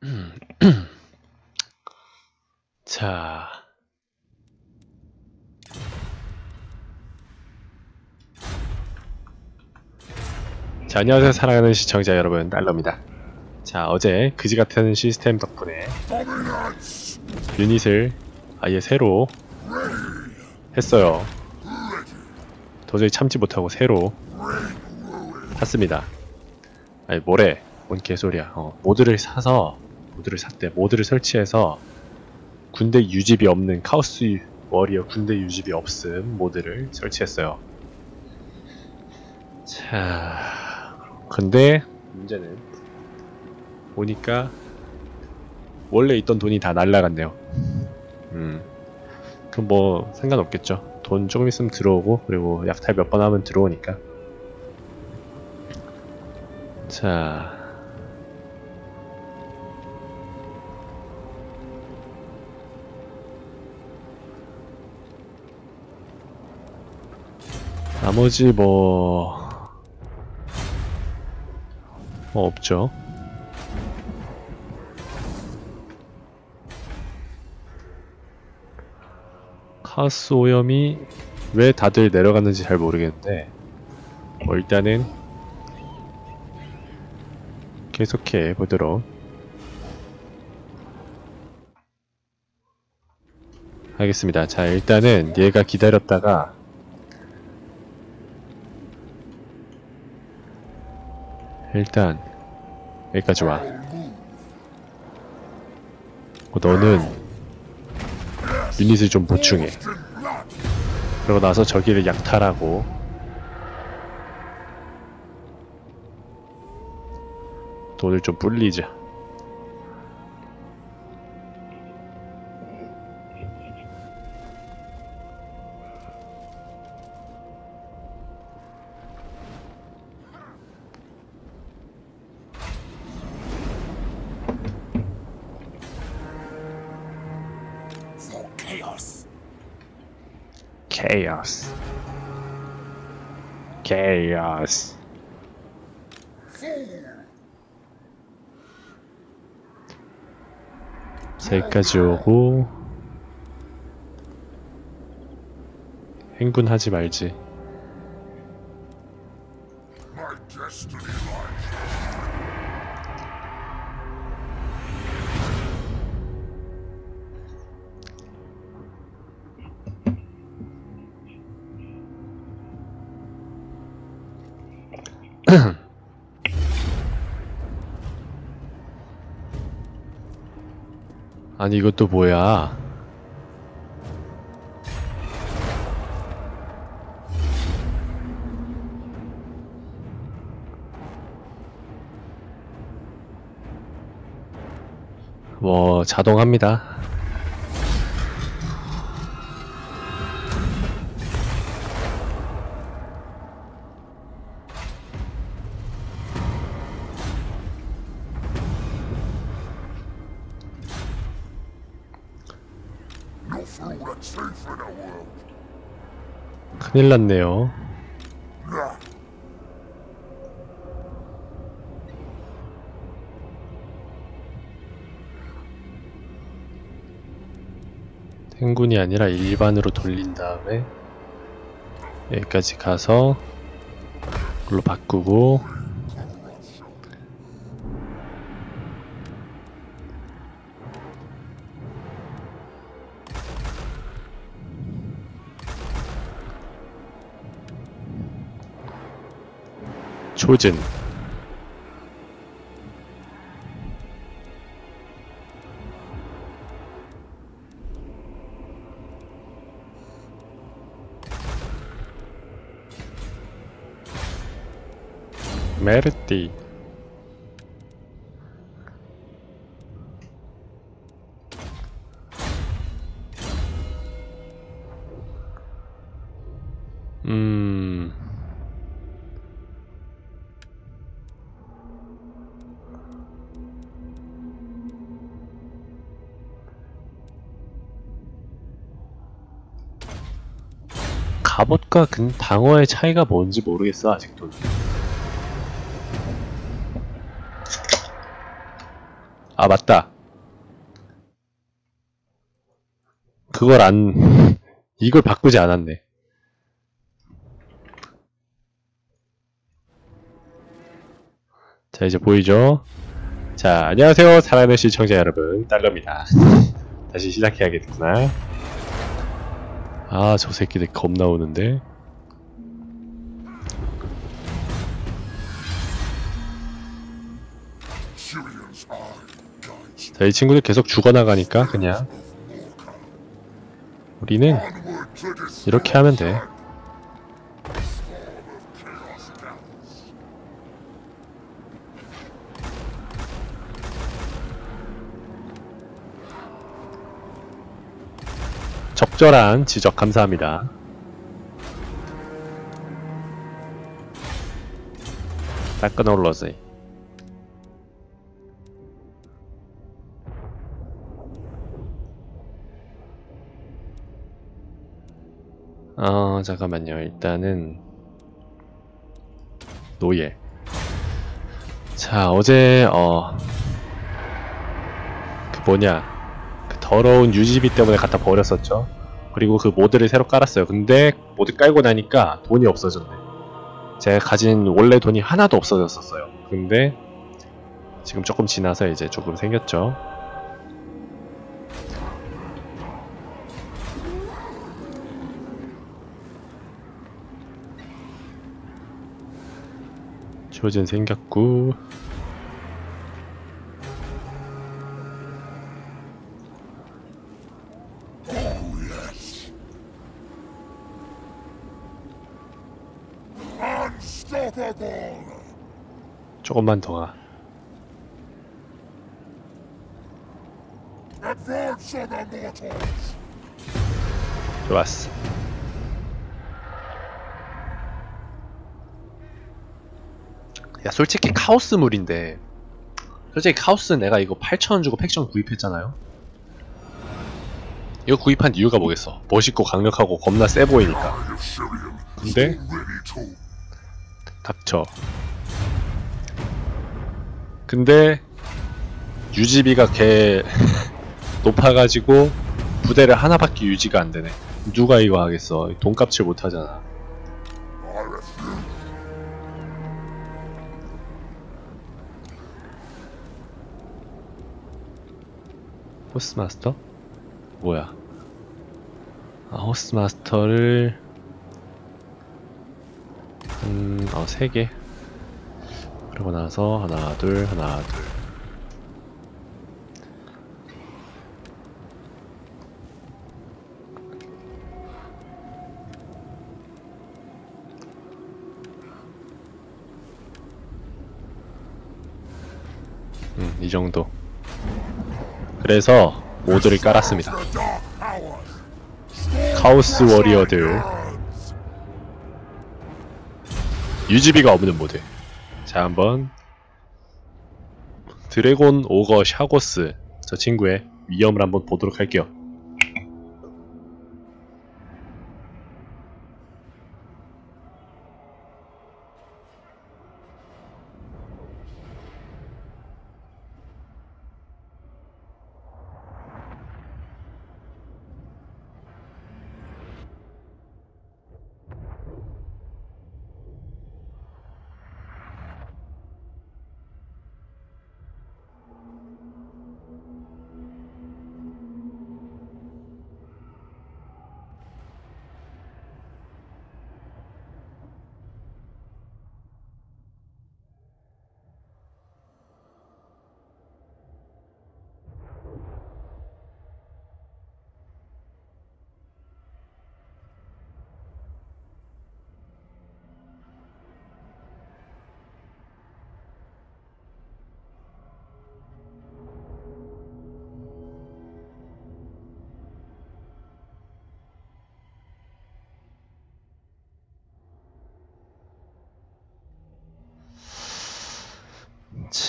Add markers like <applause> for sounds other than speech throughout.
<clears throat> 자. 자, 안녕하세요. 사랑하는 시청자 여러분, 달러입니다. 자, 어제 그지 같은 시스템 덕분에 유닛을 아예 새로 했어요. 도저히 참지 못하고 새로 샀습니다. 아니, 뭐래? 뭔 개소리야. 어, 모드를 사서, 모드를 샀대. 모드를 설치해서 군대 유집이 없는 카오스 워리어 군대 유집이 없음 모드를 설치했어요. 자, 근데 문제는 보니까 원래 있던 돈이 다 날라갔네요. 음, 그럼 뭐 상관없겠죠. 돈 조금 있으면 들어오고 그리고 약탈 몇 번 하면 들어오니까. 자, 나머지 뭐... 뭐 없죠. 카스 오염이 왜 다들 내려갔는지 잘 모르겠는데 뭐 일단은 계속해 보도록 하겠습니다. 자 일단은 얘가 기다렸다가 일단 여기까지 와. 어, 너는 유닛을 좀 보충해. 그러고 나서 저기를 약탈하고 돈을 좀 불리자. Chaos. 여기까지 오고 행군하지 말지. 아니 이것도 뭐야? 뭐 자동합니다. 큰일 났네요. 행군이 아니라 일반으로 돌린 다음에 여기까지 가서 이걸로 바꾸고 조진. 메르띠 갑옷과 근 방어의 차이가 뭔지 모르겠어 아직도. 아 맞다. 그걸 안 <laughs> 이걸 바꾸지 않았네. 자 이제 보이죠? 자 안녕하세요 사랑하는 시청자 여러분. 딸러입니다. <laughs> 다시 시작해야겠구나 아 저 새끼들 겁나 오는데? 자 이 친구들 계속 죽어나가니까 그냥. 우리는 이렇게 하면 돼 적절한 지적 감사합니다. 따끈 올러지. 어, 잠깐만요. 일단은 노예. 자, 어제 어 그 뭐냐 그 더러운 유지비 때문에 갖다 버렸었죠. 그리고 그 모드를 새로 깔았어요. 근데 모드 깔고 나니까 돈이 없어졌네. 제가 가진 원래 돈이 하나도 없어졌었어요. 근데 지금 조금 지나서 이제 조금 생겼죠. 조진 생겼고 조금만 더 가. 좋았어. 야, 솔직히 카오스물인데, 솔직히 카오스 내가 이거 8,000원 주고 팩션 구입했잖아요? 이거 구입한 이유가 뭐겠어? 멋있고 강력하고 겁나 세 보이니까. 근데, 닥쳐. 근데, 유지비가 개 <laughs> 높아가지고, 부대를 하나밖에 유지가 안 되네. 누가 이거 하겠어. 돈값을 못 하잖아. I refuse. 호스마스터? 뭐야? 아, 호스마스터를 한, 어, 세 개. 그러고 나서 하나, 둘, 하나, 둘. 음, 이 정도. 그래서 모드를 깔았습니다. 카오스 워리어들! 유지비가 없는 모드. 자 한번 드래곤 오거 샤고스 저 친구의 위험을 한번 보도록 할게요.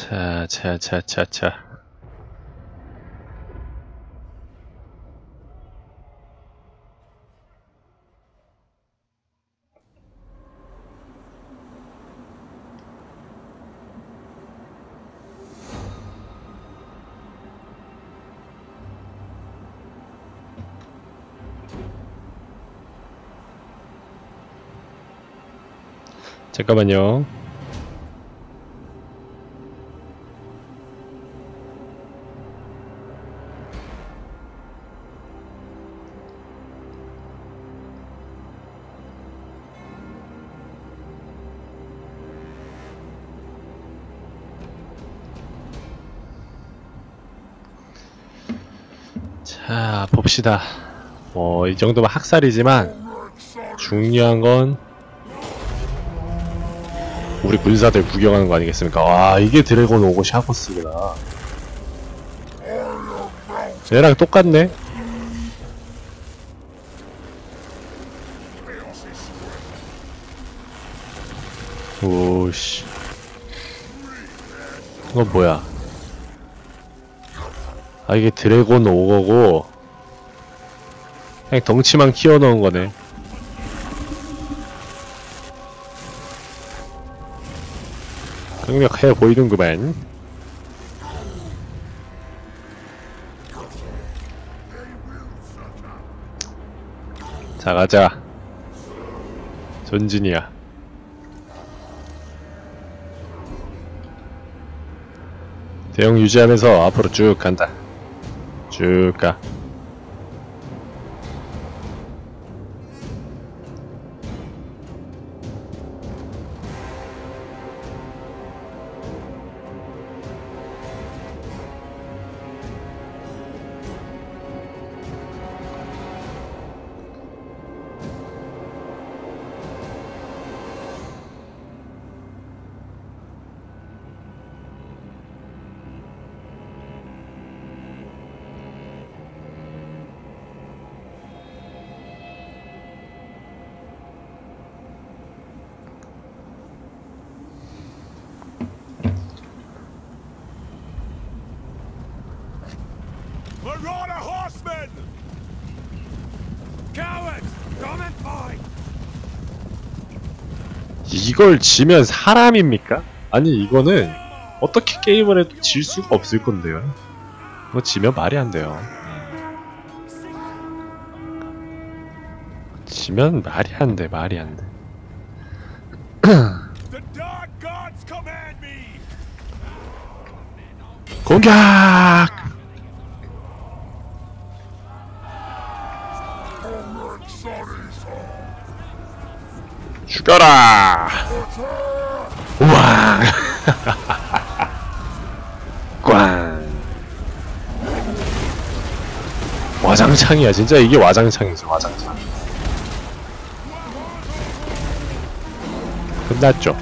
자, 자, 자, 자, 자. 잠깐만요. 봅시다. 뭐, 이 정도면 학살이지만, 중요한 건, 우리 군사들 구경하는 거 아니겠습니까? 와, 이게 드래곤 오고 샤코스구나. 얘랑 똑같네? 오씨. 이건 뭐야? 아, 이게 드래곤 오거고, 그냥 덩치만 키워놓은 거네. 강력해 보이는구만. 자, 가자. 전진이야. 대형 유지하면서 앞으로 쭉 간다. 쭉 가. 이걸 지면 사람입니까? 아니 이거는 어떻게 게임을 해도 질 수가 없을 건데요. 뭐 지면 말이 안 돼요. 지면 말이 안 돼, 말이 안 돼. 공격! 죽여라! 우와! <laughs> 꽝! 와장창이야, 진짜 이게 와장창이죠, 와장창. 끝났죠.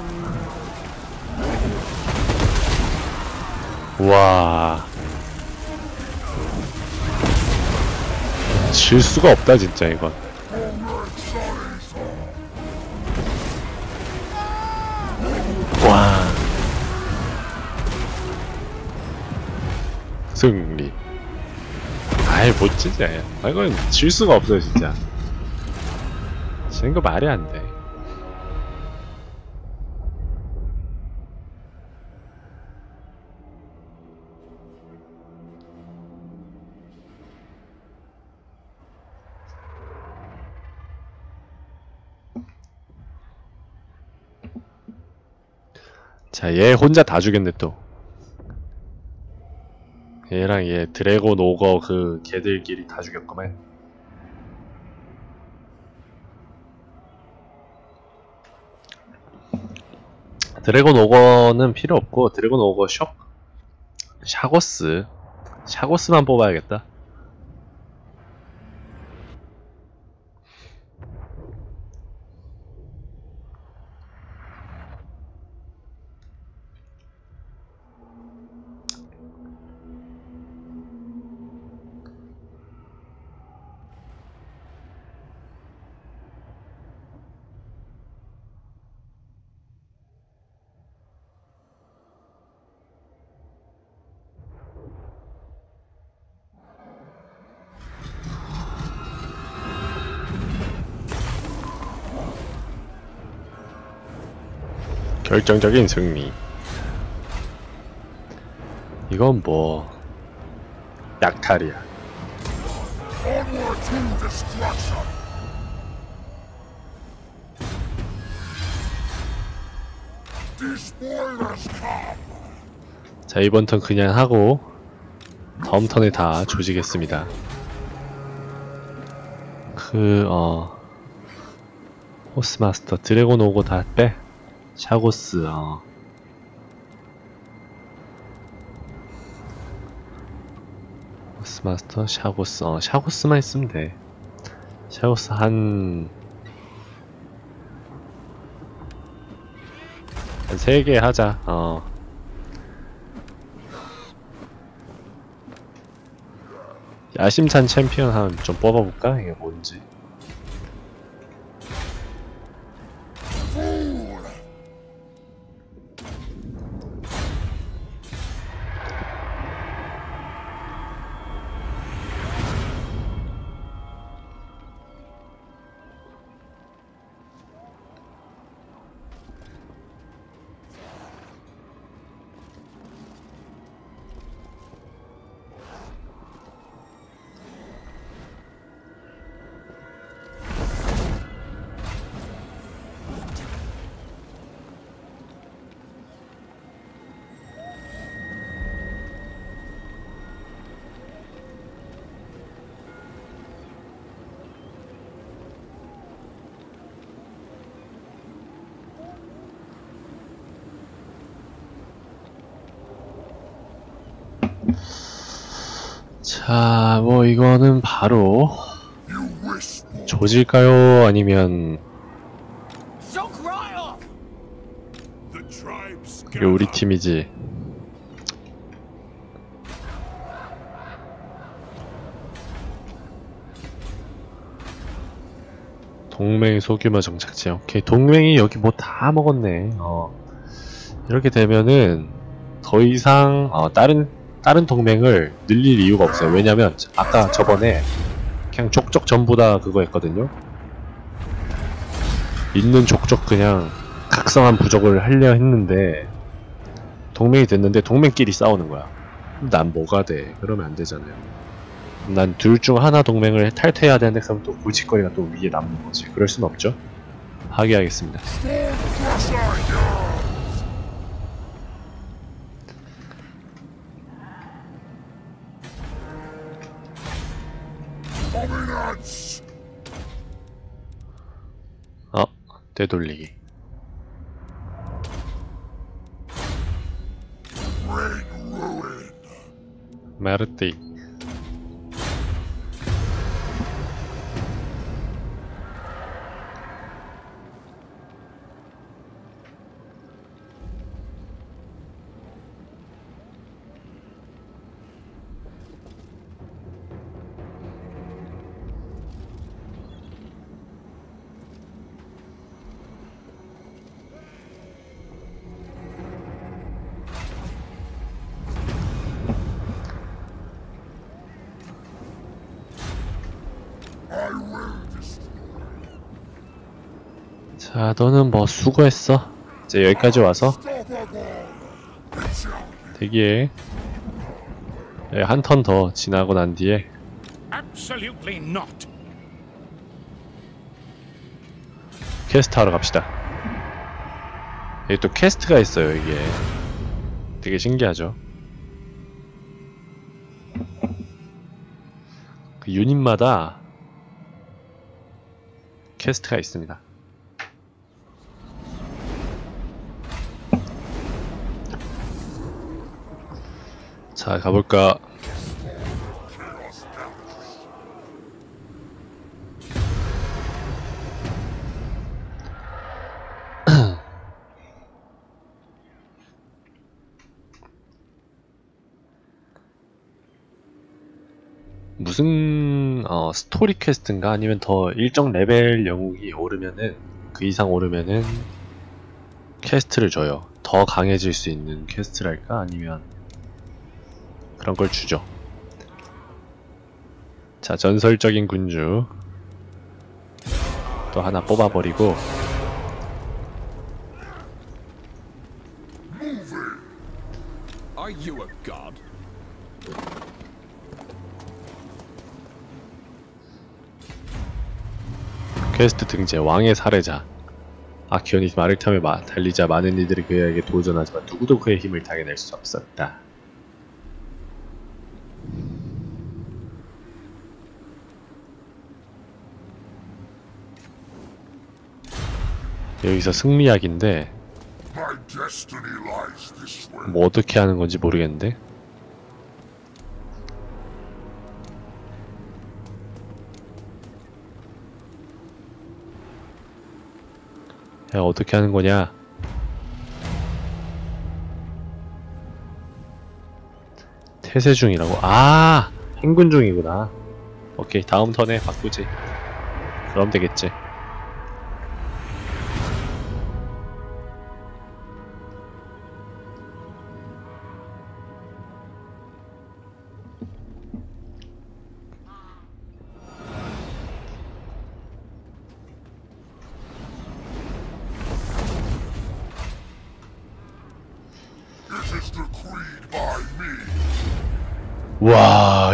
와. 질 수가 없다 진짜 이건. 와. 승리. 아이 못 지지. 아 이건 질 수가 없어요 진짜. 지는 거 말이 안 돼. 자, 얘 혼자 다 죽였네 또. 얘랑 얘 드래곤 오거 그 걔들끼리 다 죽였구만. 드래곤 오거는 필요 없고 드래곤 오거 숍 샤고스 샤고스만 뽑아야겠다. 결정적인 승리. 이건 뭐 약탈이야. 자 이번 턴 그냥 하고 다음 턴에 다 조지겠습니다. 그 어. 호스마스터 드래곤 오고 다 빼. 샤고스 어. 호스마스터 샤고스 어 샤고스만 있으면 돼. 샤고스 한한세개 하자. 어. 야심찬 챔피언 한 좀 뽑아볼까? 이게 뭔지. 자, 뭐 이거는 바로. 조질까요? 아니면 이게 우리. 팀이지? 동맹 소규모 정착지. 오케이. 동맹이 여기 뭐 다 먹었네. 어. 이렇게 되면은 더 이상 어, 다른 다른 동맹을 늘릴 이유가 없어요. 왜냐면 아까 저번에 그냥 족족 전부 다 그거 했거든요. 있는 족족 그냥 각성한 부족을 하려 했는데 동맹이 됐는데 동맹끼리 싸우는 거야. 난 뭐가 돼? 그러면 안 되잖아요. 난 둘 중 하나 동맹을 탈퇴해야 되는데 그럼 또 골칫거리가 또 위에 남는 거지. 그럴 순 없죠. 파괴하겠습니다. 어, 되돌리기. 메르띠. 너는 뭐 수고했어. 이제 여기까지 와서. 대기해. 예, 한턴 더 지나고 난 뒤에. 퀘스트 하러 갑시다. 여기 또 퀘스트가 있어요, 이게. 되게 신기하죠. 그 유닛마다 퀘스트가 있습니다. 자, 가볼까? <clears throat> 무슨 어, 스토리 퀘스트인가 아니면 더 일정 레벨 영웅이 오르면은 그 이상 오르면은 퀘스트를 줘요. 더 강해질 수 있는 퀘스트랄까 아니면 그런 걸 주죠. 자 전설적인 군주 또 하나 뽑아버리고? 퀘스트 등재 왕의 살해자 아키온이 말을 타며 마- 달리자 많은 이들이 그에게 도전하지만 누구도 그의 힘을 당해낼 수 없었다. 여기서 승리약인데. 뭐 어떻게 하는 건지 모르겠는데? 야 어떻게 하는 거냐? 태세 중이라고? 아! 행군 중이구나. 오케이 다음 턴에 바꾸지. 그럼 되겠지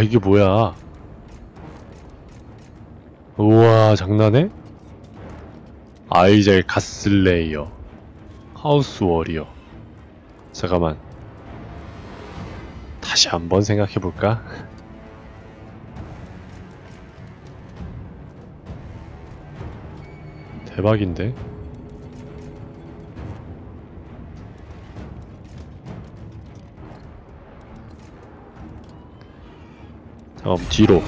이게 뭐야 우와 장난해? 아이젤 가슬레이어 하우스 워리어 잠깐만 다시 한번 생각해볼까? <laughs> 대박인데? 잠깐 뒤로.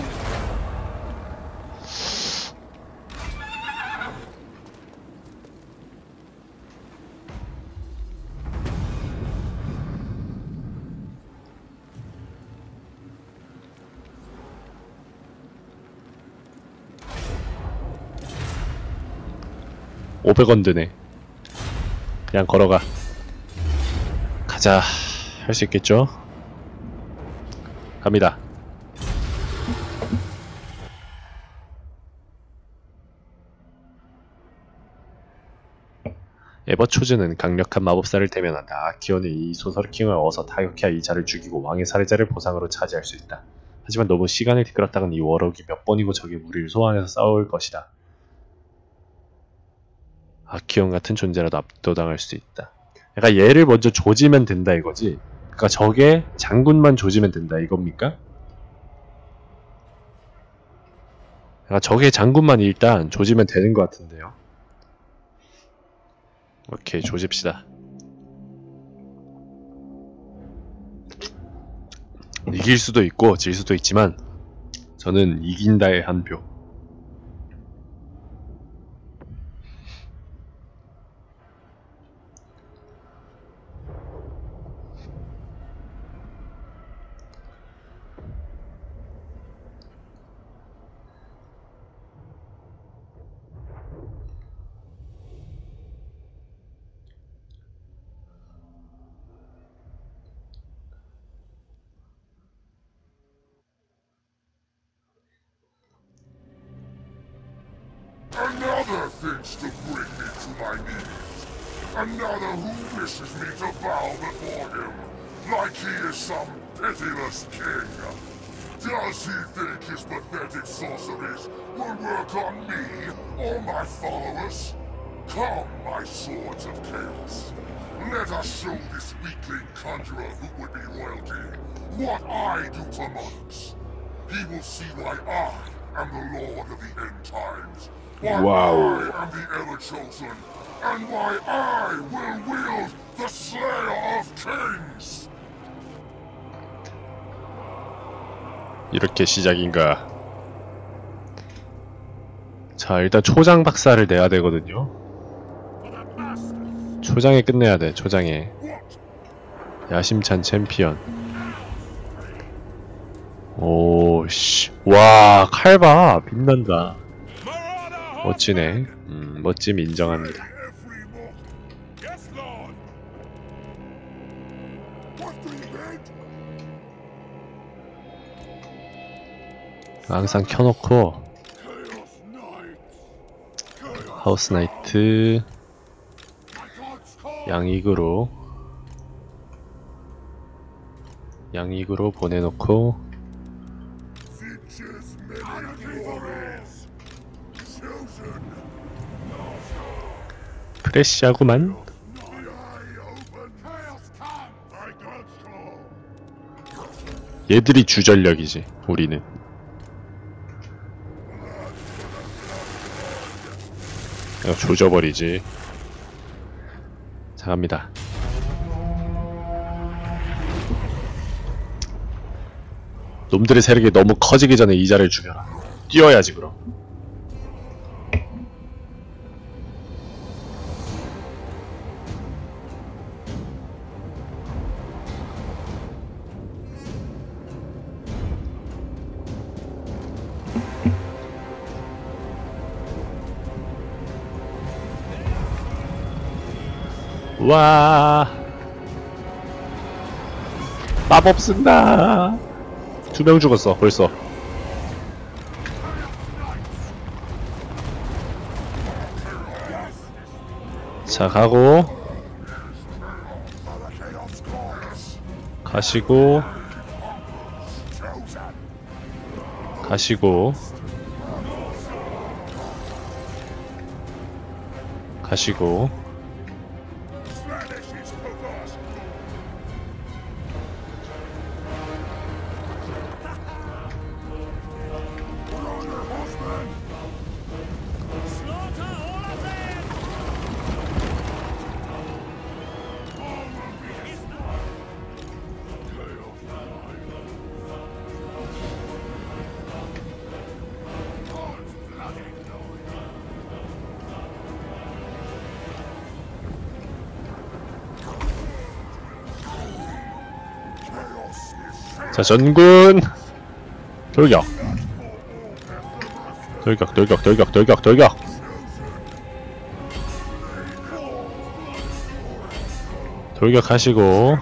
(500원) 드네. 그냥 걸어가. 가자. 할 수 있겠죠? 갑니다 에버초즈는 강력한 마법사를 대면한다. 아키온은 이 소설킹을 어서 타격해야 이 자를 죽이고 왕의 살해자를 보상으로 차지할 수 있다. 하지만 너무 시간을 끌었다간 이 워럭이 몇 번이고 적의 무리를 소환해서 싸울 것이다. 아키온 같은 존재라도 압도당할 수 있다. 그러니까 얘를 먼저 조지면 된다 이거지. 그러니까 적의 장군만 조지면 된다 이겁니까? 그러니까 적의 장군만 일단 조지면 되는 것 같은데요. 오케이 조집시다. 이길 수도 있고 질 수도 있지만 저는 이긴다의 한표 Another thinks to bring me to my knees. Another who wishes me to bow before him, like he is some pitiless king. Does he think his pathetic sorceries will work on me or my followers? Come, my swords of chaos. Let us show this weakling conjurer who would be royalty what I do to monks. He will see why I am the Lord of the End Times. Wow. Am the ever chosen. And why I will wield the Slayer of Kings. 이렇게 시작인가 자 일단 초장 박사를 내야 되거든요 초장에 끝내야 돼 초장에 야심찬 챔피언 오 씨 와 칼봐 빛난다 멋지네 음, 멋짐 인정합니다? 항상 켜놓고. 하우스 나이트. 양익으로 양익으로 보내놓고 프레시하구만. 얘들이 주전력이지. 우리는. 이거 조져버리지. 자 갑니다. 놈들의 세력이 너무 커지기 전에 이자를 죽여라. 뛰어야지 그럼. 와. 마법 쓴다. 두 명 죽었어 벌써. 자 가고. 가시고. 가시고. 가시고 자 전군. 돌격. 돌격 돌격 돌격 돌격 돌격. 돌격하시고.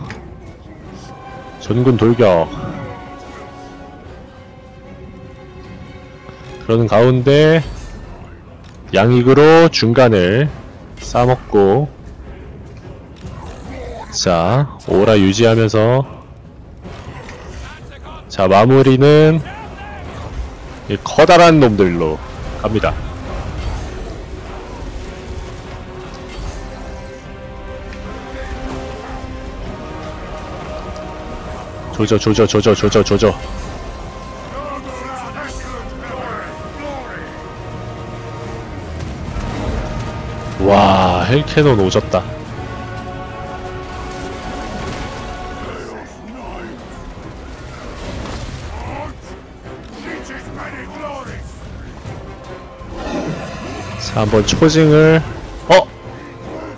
전군 돌격. 그러는 가운데 양익으로 중간을 싸먹고 자 오라 유지하면서 자 마무리는 이 커다란 놈들로 갑니다. 조져 조져 조져 조져 조져 와 헬캐논 오졌다 자 한번 초징을 어?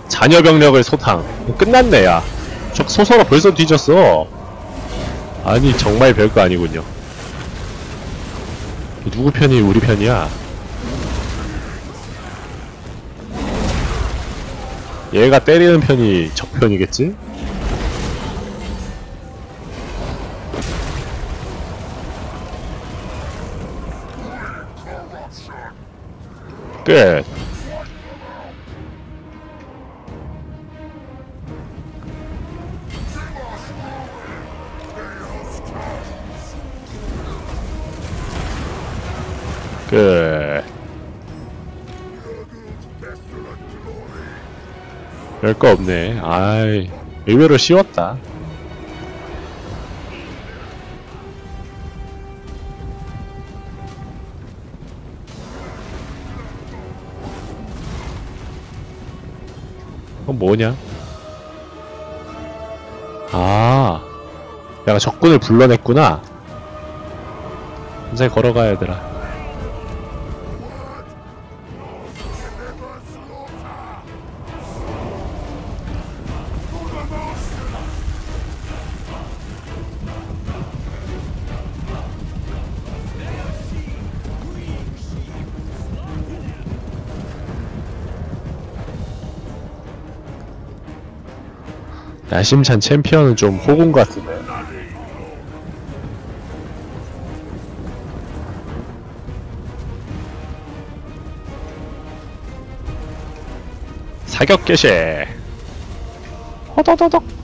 자녀 병력을 소탕 끝났네 야저 소설아 벌써 뒤졌어 아니 정말 별거 아니군요 누구 편이 우리 편이야 얘가 때리는 편이 적 편이겠지? 끝 끝. 별거 없네. 아이, 의외로 쉬웠다. 그건 뭐냐? 아, 내가 적군을 불러냈구나. 이제 걸어가야 되라. 야심찬 챔피언은 좀 호군 같은데. 사격 개시. 호도도독.